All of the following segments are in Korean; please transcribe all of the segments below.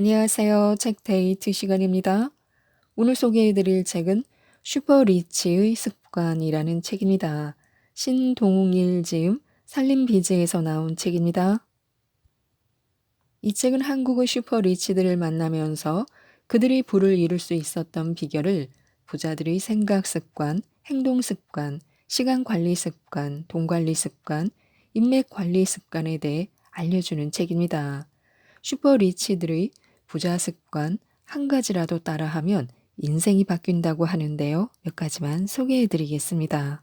안녕하세요. 책 데이트 시간입니다. 오늘 소개해드릴 책은 슈퍼리치의 습관이라는 책입니다. 신동일 지음 살림비즈에서 나온 책입니다. 이 책은 한국의 슈퍼리치들을 만나면서 그들이 부를 이룰 수 있었던 비결을 부자들의 생각 습관, 행동 습관, 시간 관리 습관, 돈 관리 습관, 인맥 관리 습관에 대해 알려주는 책입니다. 슈퍼리치들의 부자 습관 한 가지라도 따라하면 인생이 바뀐다고 하는데요. 몇 가지만 소개해 드리겠습니다.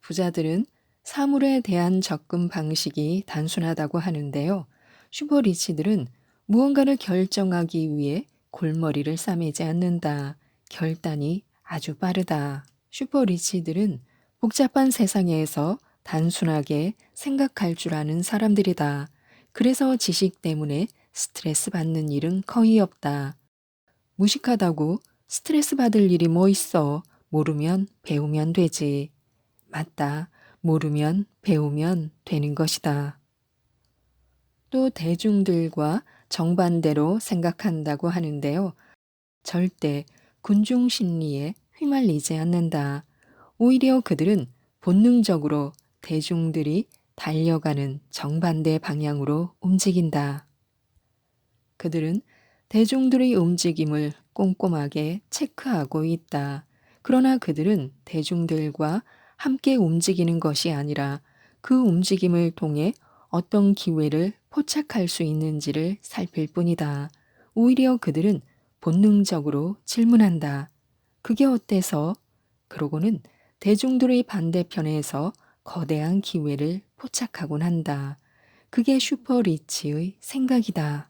부자들은 사물에 대한 접근 방식이 단순하다고 하는데요. 슈퍼리치들은 무언가를 결정하기 위해 골머리를 싸매지 않는다. 결단이 아주 빠르다. 슈퍼리치들은 복잡한 세상에서 단순하게 생각할 줄 아는 사람들이다. 그래서 지식 때문에 스트레스 받는 일은 거의 없다. 무식하다고 스트레스 받을 일이 뭐 있어. 모르면 배우면 되지. 맞다. 모르면 배우면 되는 것이다. 또 대중들과 정반대로 생각한다고 하는데요. 절대 군중 심리에 휘말리지 않는다. 오히려 그들은 본능적으로 대중들이 달려가는 정반대 방향으로 움직인다. 그들은 대중들의 움직임을 꼼꼼하게 체크하고 있다. 그러나 그들은 대중들과 함께 움직이는 것이 아니라 그 움직임을 통해 어떤 기회를 포착할 수 있는지를 살필 뿐이다. 오히려 그들은 본능적으로 질문한다. 그게 어때서? 그러고는 대중들의 반대편에서 거대한 기회를 포착하곤 한다. 그게 슈퍼리치의 생각이다.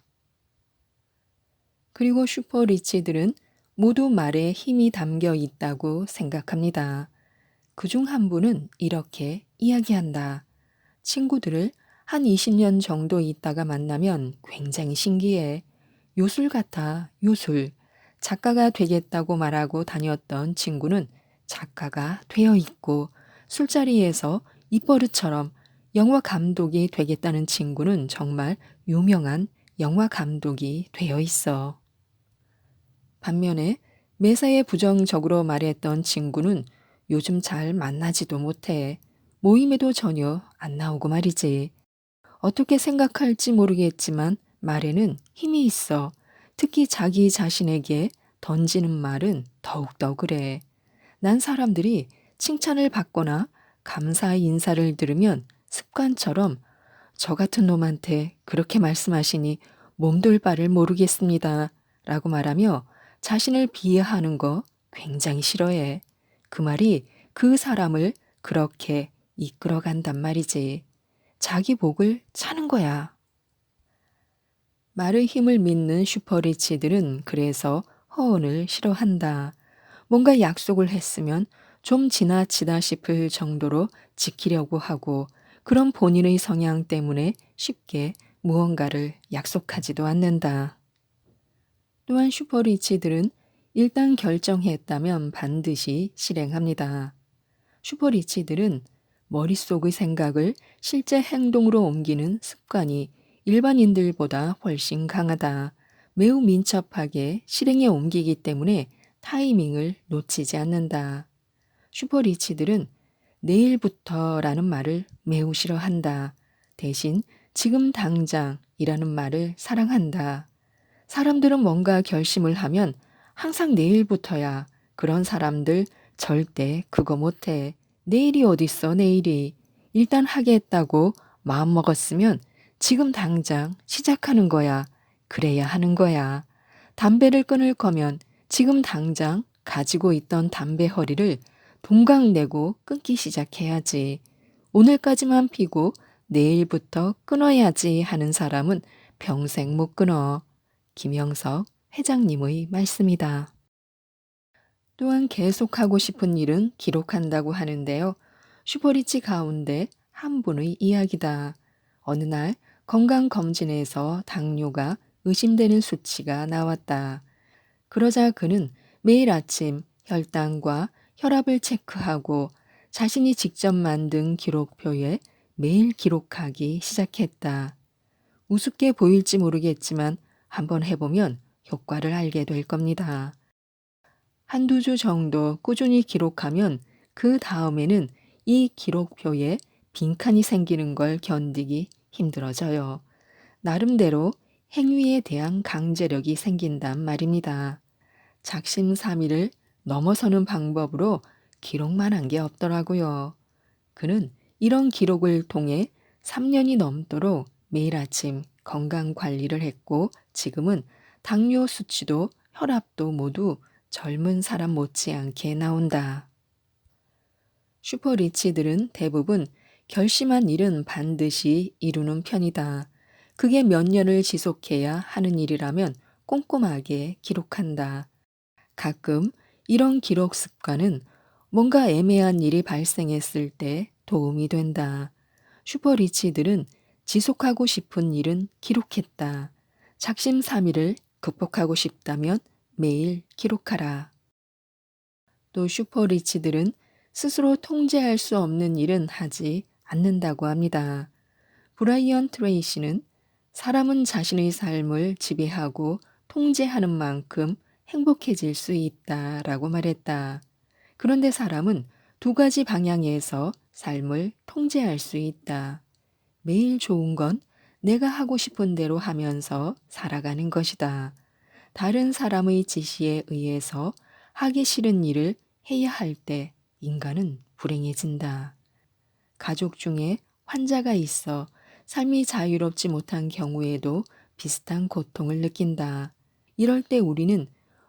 그리고 슈퍼리치들은 모두 말에 힘이 담겨 있다고 생각합니다. 그 중 한 분은 이렇게 이야기한다. 친구들을 한 20년 정도 있다가 만나면 굉장히 신기해. 요술 같아, 요술. 작가가 되겠다고 말하고 다녔던 친구는 작가가 되어 있고 술자리에서 입버릇처럼 영화 감독이 되겠다는 친구는 정말 유명한 영화 감독이 되어 있어. 반면에 매사에 부정적으로 말했던 친구는 요즘 잘 만나지도 못해. 모임에도 전혀 안 나오고 말이지. 어떻게 생각할지 모르겠지만 말에는 힘이 있어. 특히 자기 자신에게 던지는 말은 더욱더 그래. 난 사람들이 칭찬을 받거나 감사의 인사를 들으면 습관처럼 저 같은 놈한테 그렇게 말씀하시니 몸둘 바를 모르겠습니다. 라고 말하며 자신을 비하하는 거 굉장히 싫어해. 그 말이 그 사람을 그렇게 이끌어 간단 말이지. 자기 복을 차는 거야. 말의 힘을 믿는 슈퍼리치들은 그래서 허언을 싫어한다. 뭔가 약속을 했으면 좀 지나치다 싶을 정도로 지키려고 하고 그런 본인의 성향 때문에 쉽게 무언가를 약속하지도 않는다. 또한 슈퍼리치들은 일단 결정했다면 반드시 실행합니다. 슈퍼리치들은 머릿속의 생각을 실제 행동으로 옮기는 습관이 일반인들보다 훨씬 강하다. 매우 민첩하게 실행에 옮기기 때문에 타이밍을 놓치지 않는다. 슈퍼리치들은 내일부터라는 말을 매우 싫어한다. 대신 지금 당장이라는 말을 사랑한다. 사람들은 뭔가 결심을 하면 항상 내일부터야. 그런 사람들 절대 그거 못해. 내일이 어딨어, 내일이. 일단 하겠다고 마음먹었으면 지금 당장 시작하는 거야. 그래야 하는 거야. 담배를 끊을 거면 지금 당장 가지고 있던 담배 허리를 동강 내고 끊기 시작해야지. 오늘까지만 피고 내일부터 끊어야지 하는 사람은 평생 못 끊어. 김영석 회장님의 말씀이다. 또한 계속하고 싶은 일은 기록한다고 하는데요. 슈퍼리치 가운데 한 분의 이야기다. 어느 날 건강검진에서 당뇨가 의심되는 수치가 나왔다. 그러자 그는 매일 아침 혈당과 혈압을 체크하고 자신이 직접 만든 기록표에 매일 기록하기 시작했다. 우습게 보일지 모르겠지만 한번 해보면 효과를 알게 될 겁니다. 한두 주 정도 꾸준히 기록하면 그 다음에는 이 기록표에 빈칸이 생기는 걸 견디기 힘들어져요. 나름대로 행위에 대한 강제력이 생긴단 말입니다. 작심삼일을 넘어서는 방법으로 기록만 한 게 없더라고요. 그는 이런 기록을 통해 3년이 넘도록 매일 아침 건강 관리를 했고 지금은 당뇨 수치도 혈압도 모두 젊은 사람 못지않게 나온다. 슈퍼리치들은 대부분 결심한 일은 반드시 이루는 편이다. 그게 몇 년을 지속해야 하는 일이라면 꼼꼼하게 기록한다. 가끔 이런 기록 습관은 뭔가 애매한 일이 발생했을 때 도움이 된다. 슈퍼리치들은 지속하고 싶은 일은 기록했다. 작심삼일을 극복하고 싶다면 매일 기록하라. 또 슈퍼리치들은 스스로 통제할 수 없는 일은 하지 않는다고 합니다. 브라이언 트레이시는 사람은 자신의 삶을 지배하고 통제하는 만큼 행복해질 수 있다 라고 말했다. 그런데 사람은 두 가지 방향에서 삶을 통제할 수 있다. 매일 좋은 건 내가 하고 싶은 대로 하면서 살아가는 것이다. 다른 사람의 지시에 의해서 하기 싫은 일을 해야 할 때 인간은 불행해진다. 가족 중에 환자가 있어 삶이 자유롭지 못한 경우에도 비슷한 고통을 느낀다. 이럴 때 우리는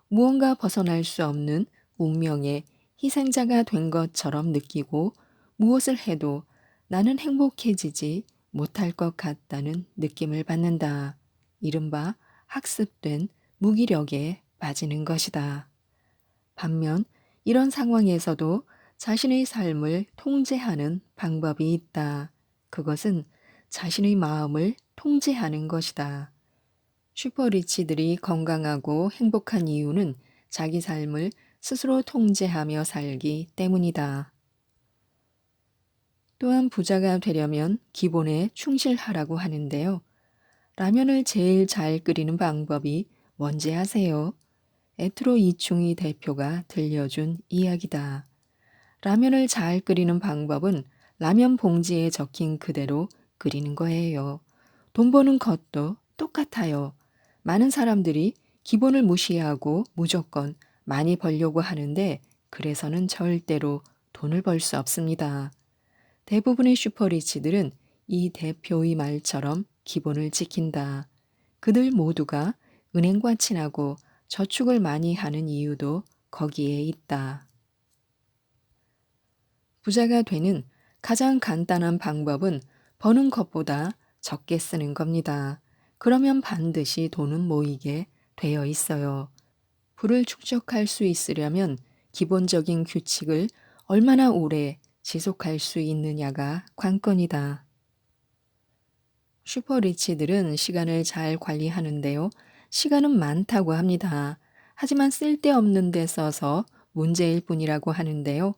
무언가 벗어날 수 없는 운명의 희생자가 된 것처럼 느끼고 무엇을 해도 나는 행복해지지 못할 것 같다는 느낌을 받는다. 이른바 학습된 무기력에 빠지는 것이다. 반면 이런 상황에서도 자신의 삶을 통제하는 방법이 있다. 그것은 자신의 마음을 통제하는 것이다. 슈퍼리치들이 건강하고 행복한 이유는 자기 삶을 스스로 통제하며 살기 때문이다. 또한 부자가 되려면 기본에 충실하라고 하는데요. 라면을 제일 잘 끓이는 방법이 뭔지 아세요? 에트로 이충희 대표가 들려준 이야기다. 라면을 잘 끓이는 방법은 라면 봉지에 적힌 그대로 끓이는 거예요. 돈 버는 것도 똑같아요. 많은 사람들이 기본을 무시하고 무조건 많이 벌려고 하는데 그래서는 절대로 돈을 벌 수 없습니다. 대부분의 슈퍼리치들은 이 대표의 말처럼 기본을 지킨다. 그들 모두가 은행과 친하고 저축을 많이 하는 이유도 거기에 있다. 부자가 되는 가장 간단한 방법은 버는 것보다 적게 쓰는 겁니다. 그러면 반드시 돈은 모이게 되어 있어요. 부를 축적할 수 있으려면 기본적인 규칙을 얼마나 오래 지속할 수 있느냐가 관건이다. 슈퍼리치들은 시간을 잘 관리하는데요. 시간은 많다고 합니다. 하지만 쓸데없는 데 써서 문제일 뿐이라고 하는데요.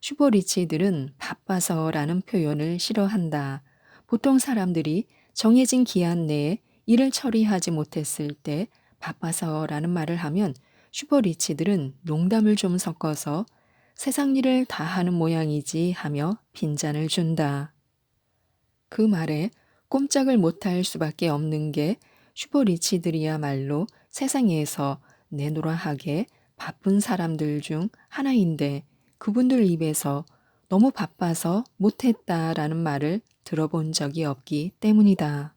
슈퍼리치들은 바빠서라는 표현을 싫어한다. 보통 사람들이 정해진 기한 내에 일을 처리하지 못했을 때 바빠서라는 말을 하면 슈퍼리치들은 농담을 좀 섞어서 세상 일을 다 하는 모양이지 하며 빈잔을 준다. 그 말에 꼼짝을 못할 수밖에 없는 게 슈퍼리치들이야말로 세상에서 내노라하게 바쁜 사람들 중 하나인데 그분들 입에서 너무 바빠서 못했다라는 말을 들어본 적이 없기 때문이다.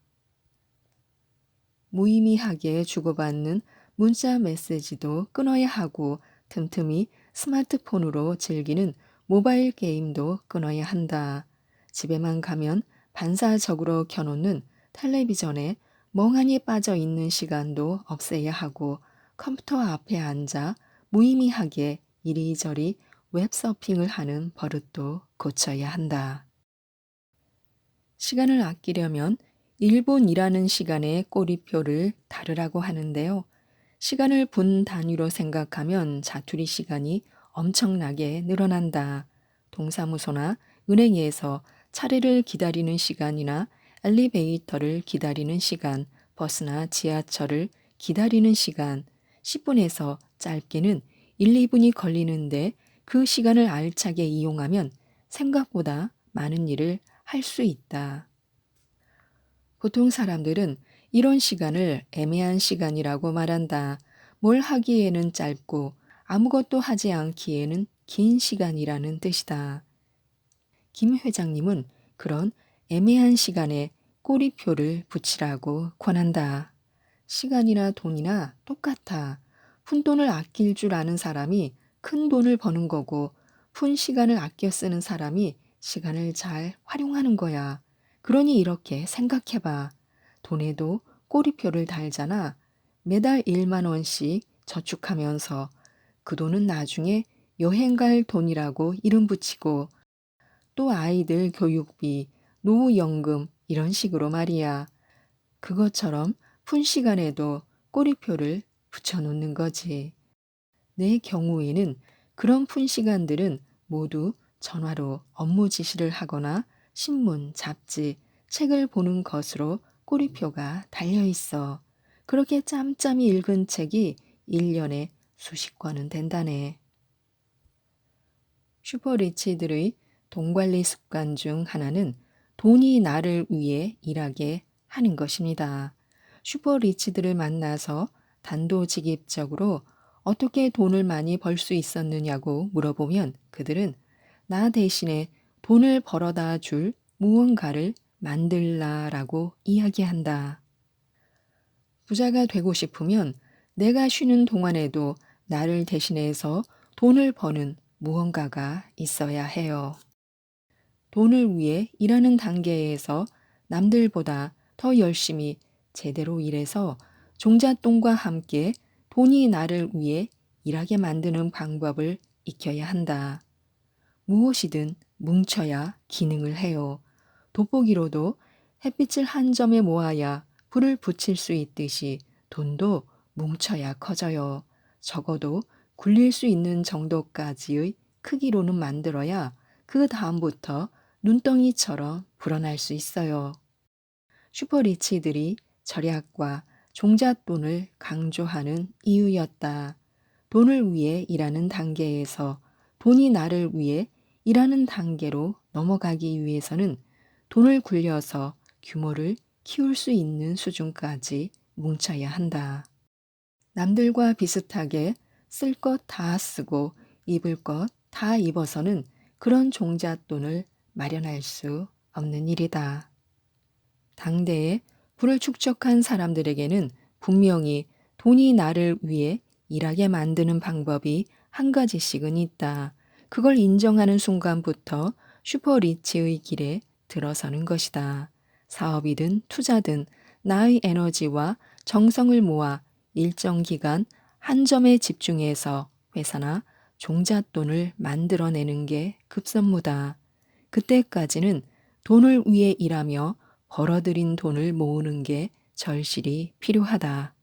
무의미하게 주고받는 문자 메시지도 끊어야 하고 틈틈이 스마트폰으로 즐기는 모바일 게임도 끊어야 한다. 집에만 가면 반사적으로 켜놓는 텔레비전에 멍하니 빠져 있는 시간도 없애야 하고 컴퓨터 앞에 앉아 무의미하게 이리저리 웹서핑을 하는 버릇도 고쳐야 한다. 시간을 아끼려면 1분 일하는 시간의 꼬리표를 다르라고 하는데요. 시간을 분 단위로 생각하면 자투리 시간이 엄청나게 늘어난다. 동사무소나 은행에서 차례를 기다리는 시간이나 엘리베이터를 기다리는 시간, 버스나 지하철을 기다리는 시간, 10분에서 짧게는 1, 2분이 걸리는데 그 시간을 알차게 이용하면 생각보다 많은 일을 할 수 있다. 보통 사람들은 이런 시간을 애매한 시간이라고 말한다. 뭘 하기에는 짧고 아무것도 하지 않기에는 긴 시간이라는 뜻이다. 김 회장님은 그런 애매한 시간에 꼬리표를 붙이라고 권한다. 시간이나 돈이나 똑같아. 푼 돈을 아낄 줄 아는 사람이 큰 돈을 버는 거고, 푼 시간을 아껴 쓰는 사람이 시간을 잘 활용하는 거야. 그러니 이렇게 생각해봐. 돈에도 꼬리표를 달잖아. 매달 1만 원씩 저축하면서 그 돈은 나중에 여행 갈 돈이라고 이름 붙이고 또 아이들 교육비, 노후연금 이런 식으로 말이야. 그것처럼 푼 시간에도 꼬리표를 붙여놓는 거지. 내 경우에는 그런 푼 시간들은 모두 전화로 업무 지시를 하거나 신문, 잡지, 책을 보는 것으로 꼬리표가 달려 있어. 그렇게 짬짬이 읽은 책이 1년에 수십 권은 된다네. 슈퍼리치들의 돈 관리 습관 중 하나는 돈이 나를 위해 일하게 하는 것입니다. 슈퍼리치들을 만나서 단도직입적으로 어떻게 돈을 많이 벌 수 있었느냐고 물어보면 그들은 나 대신에 돈을 벌어다 줄 무언가를 만들라 라고 이야기한다. 부자가 되고 싶으면 내가 쉬는 동안에도 나를 대신해서 돈을 버는 무언가가 있어야 해요. 돈을 위해 일하는 단계에서 남들보다 더 열심히 제대로 일해서 종잣돈과 함께 돈이 나를 위해 일하게 만드는 방법을 익혀야 한다. 무엇이든 뭉쳐야 기능을 해요. 돋보기로도 햇빛을 한 점에 모아야 불을 붙일 수 있듯이 돈도 뭉쳐야 커져요. 적어도 굴릴 수 있는 정도까지의 크기로는 만들어야 그 다음부터 눈덩이처럼 불어날 수 있어요. 슈퍼리치들이 절약과 종잣돈을 강조하는 이유였다. 돈을 위해 일하는 단계에서 돈이 나를 위해 일하는 단계로 넘어가기 위해서는 돈을 굴려서 규모를 키울 수 있는 수준까지 뭉쳐야 한다. 남들과 비슷하게 쓸 것 다 쓰고 입을 것 다 입어서는 그런 종잣돈을 마련할 수 없는 일이다. 당대에 부를 축적한 사람들에게는 분명히 돈이 나를 위해 일하게 만드는 방법이 한 가지씩은 있다. 그걸 인정하는 순간부터 슈퍼리치의 길에 들어서는 것이다. 사업이든 투자든 나의 에너지와 정성을 모아 일정 기간 한 점에 집중해서 회사나 종잣돈을 만들어내는 게 급선무다. 그때까지는 돈을 위해 일하며 벌어들인 돈을 모으는 게 절실히 필요하다.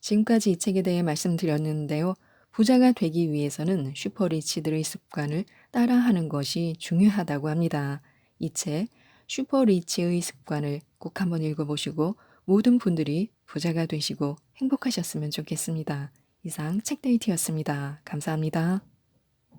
지금까지 이 책에 대해 말씀드렸는데요. 부자가 되기 위해서는 슈퍼리치들의 습관을 따라하는 것이 중요하다고 합니다. 이 책 슈퍼리치의 습관을 꼭 한번 읽어보시고 모든 분들이 부자가 되시고 행복하셨으면 좋겠습니다. 이상 책데이트였습니다. 감사합니다.